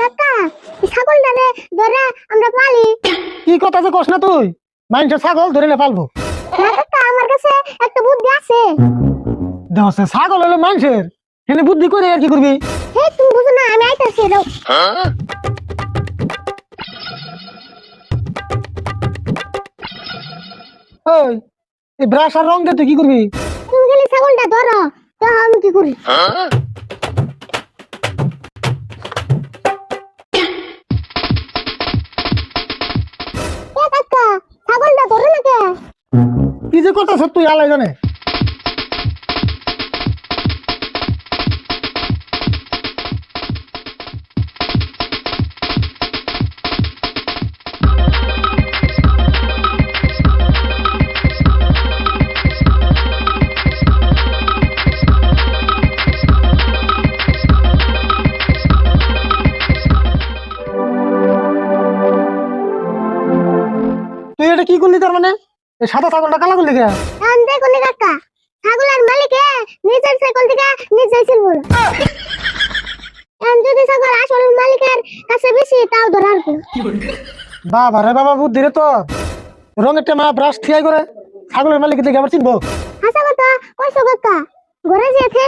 কাকা এই ছাগলটারে ধরে আমরা পালি। কি কথা যে কস না তুই? মানুষের ছাগল ধরে নে পালবো। কাকা আমার কাছে একটা বুদ্ধি আছে। ছাগল হলো মানুষের। বুদ্ধি করে আর কি করবি? হে তুমি বুঝো না আমি আইতাছি দাও ওই এই ব্রাশ আর রং দিয়ে তুই কি করবি? তুমি গেলে ছাগলটা ধরো তো আমি কি করি। কি যে কথা তুই আলাই জানে? তুই এটা কি করলি তার মানে? এই সাদা ছাগলটা কালা করলি কে? এখন দেখো নি কাকা। ছাগলের মালিকে নিজের ছাগল থেকে নিজেই ছিল বলো। এখন যদি ছাগল আসল মালিকের কাছে বেশি তাও ধরার কোনো বাবা রে বাবা বুদ্ধি রে তো রঙের টেমা ব্রাশ থিয়াই করে ছাগলের মালিক দেখে আবার চিনবো। হাসা কথা কইছো কাকা ঘরে যেতে